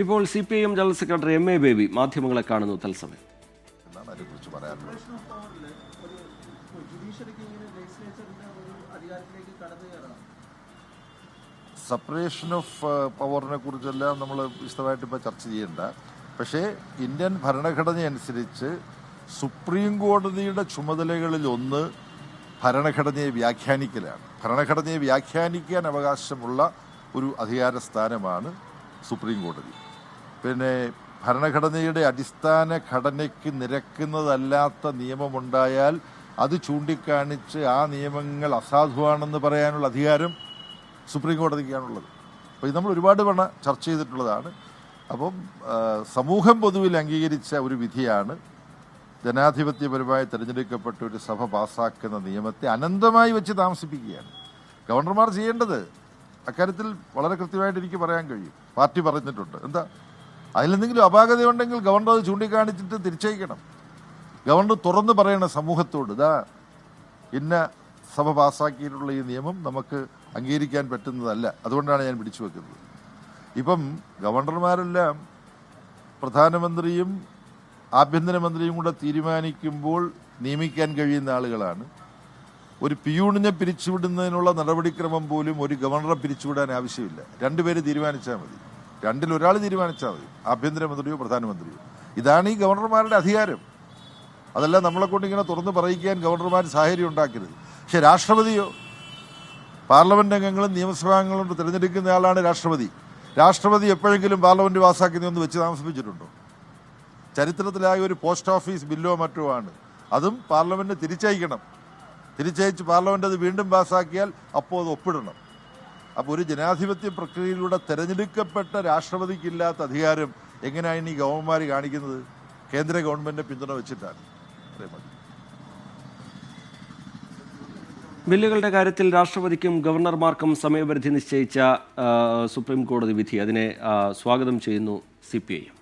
ഇപ്പോൾ C P I M general secretary M A Baby മാധ്യമങ്ങളെ കാണുന്നു തത്സമയം. സെപ്പറേഷൻ ഓഫ് പവറിനെ കുറിച്ചെല്ലാം നമ്മൾ വിശദമായിട്ട് ഇപ്പോൾ ചർച്ച ചെയ്യണ്ട. പക്ഷേ ഇന്ത്യൻ ഭരണഘടന അനുസരിച്ച് സുപ്രീം കോടതിയുടെ ചുമതലകളിൽ ഒന്ന് ഭരണഘടനയെ വ്യാഖ്യാനിക്കലാണ്. ഭരണഘടനയെ വ്യാഖ്യാനിക്കാൻ അവകാശമുള്ള ഒരു അധികാര സ്ഥാനമാണ് സുപ്രീം കോടതി. പിന്നെ ഭരണഘടനയുടെ അടിസ്ഥാന ഘടനയ്ക്ക് നിരക്കുന്നതല്ലാത്ത നിയമമുണ്ടായാൽ അത് ചൂണ്ടിക്കാണിച്ച് ആ നിയമങ്ങൾ അസാധുവാണെന്ന് പറയാനുള്ള അധികാരം സുപ്രീം കോടതിക്കാണുള്ളത്. അപ്പോൾ ഇത് നമ്മൾ ഒരുപാട് തവണ ചർച്ച ചെയ്തിട്ടുള്ളതാണ്. അപ്പം സമൂഹം പൊതുവിൽ അംഗീകരിച്ച ഒരു വിധിയാണ്. ജനാധിപത്യപരമായി തിരഞ്ഞെടുക്കപ്പെട്ട ഒരു സഭ പാസ്സാക്കുന്ന നിയമത്തെ അനന്തമായി വെച്ച് താമസിപ്പിക്കുകയാണ്. ഗവർണർമാർ ചെയ്യേണ്ടത് അക്കാര്യത്തിൽ വളരെ കൃത്യമായിട്ട് എനിക്ക് പറയാൻ കഴിയും. പാർട്ടി പറഞ്ഞിട്ടുണ്ട്. എന്താ? അതിലെന്തെങ്കിലും അപാകതയുണ്ടെങ്കിൽ ഗവർണർ അത് ചൂണ്ടിക്കാണിച്ചിട്ട് തിരിച്ചയക്കണം. ഗവർണർ തുറന്നു പറയണം സമൂഹത്തോട് ഇതാ ഇന്ന സഭ പാസ്സാക്കിയിട്ടുള്ള ഈ നിയമം നമുക്ക് അംഗീകരിക്കാൻ പറ്റുന്നതല്ല. അതുകൊണ്ടാണ് ഞാൻ പിടിച്ചു വെക്കുന്നത്. ഇപ്പം ഗവർണർമാരെല്ലാം പ്രധാനമന്ത്രിയും ആഭ്യന്തരമന്ത്രിയും കൂടെ തീരുമാനിക്കുമ്പോൾ നിയമിക്കാൻ കഴിയുന്ന ആളുകളാണ്. ഒരു പിയൂണിനെ പിരിച്ചുവിടുന്നതിനുള്ള നടപടിക്രമം പോലും ഒരു ഗവർണറെ പിരിച്ചുവിടാൻ ആവശ്യമില്ല. രണ്ടുപേര് തീരുമാനിച്ചാൽ മതി. രണ്ടിൽ ഒരാൾ തീരുമാനിച്ചാൽ മതി. ആഭ്യന്തരമന്ത്രിയോ പ്രധാനമന്ത്രിയോ. ഇതാണ് ഈ ഗവർണർമാരുടെ അധികാരം. അതല്ല നമ്മളെ കൊണ്ട് ഇങ്ങനെ തുറന്ന് പറയിക്കാൻ ഗവർണർമാർ സാഹചര്യം ഉണ്ടാക്കരുത്. പക്ഷെ രാഷ്ട്രപതിയോ? പാർലമെന്റ് അംഗങ്ങളും നിയമസഭാംഗങ്ങളും തിരഞ്ഞെടുക്കുന്ന ആളാണ് രാഷ്ട്രപതി. രാഷ്ട്രപതി എപ്പോഴെങ്കിലും പാർലമെന്റ് പാസ്സാക്കുന്നതെന്ന് വെച്ച് താമസിപ്പിച്ചിട്ടുണ്ടോ? ചരിത്രത്തിലായ ഒരു പോസ്റ്റ് ഓഫീസ് ബില്ലോ മറ്റോ ആണ്. അതും പാർലമെന്റ് തിരിച്ചയക്കണം. തിരിച്ചയച്ച് പാർലമെന്റ് അത് വീണ്ടും പാസ്സാക്കിയാൽ അപ്പോൾ അത് ഒപ്പിടണം. അപ്പോൾ ഒരു ജനാധിപത്യ പ്രക്രിയയിലൂടെ തിരഞ്ഞെടുക്കപ്പെട്ട രാഷ്ട്രപതിക്കില്ലാത്ത അധികാരം എങ്ങനെയാണ് ഈ ഗവർണർമാർ കാണിക്കുന്നത്? കേന്ദ്ര ഗവൺമെന്റിന്റെ പിന്തുണ വെച്ചിട്ടാണ്. ബില്ലുകളുടെ കാര്യത്തിൽ രാഷ്ട്രപതിക്കും ഗവർണർമാർക്കും സമയപരിധി നിശ്ചയിച്ച സുപ്രീം കോടതി വിധി. അതിനെ സ്വാഗതം ചെയ്യുന്നു സി പി ഐ എം.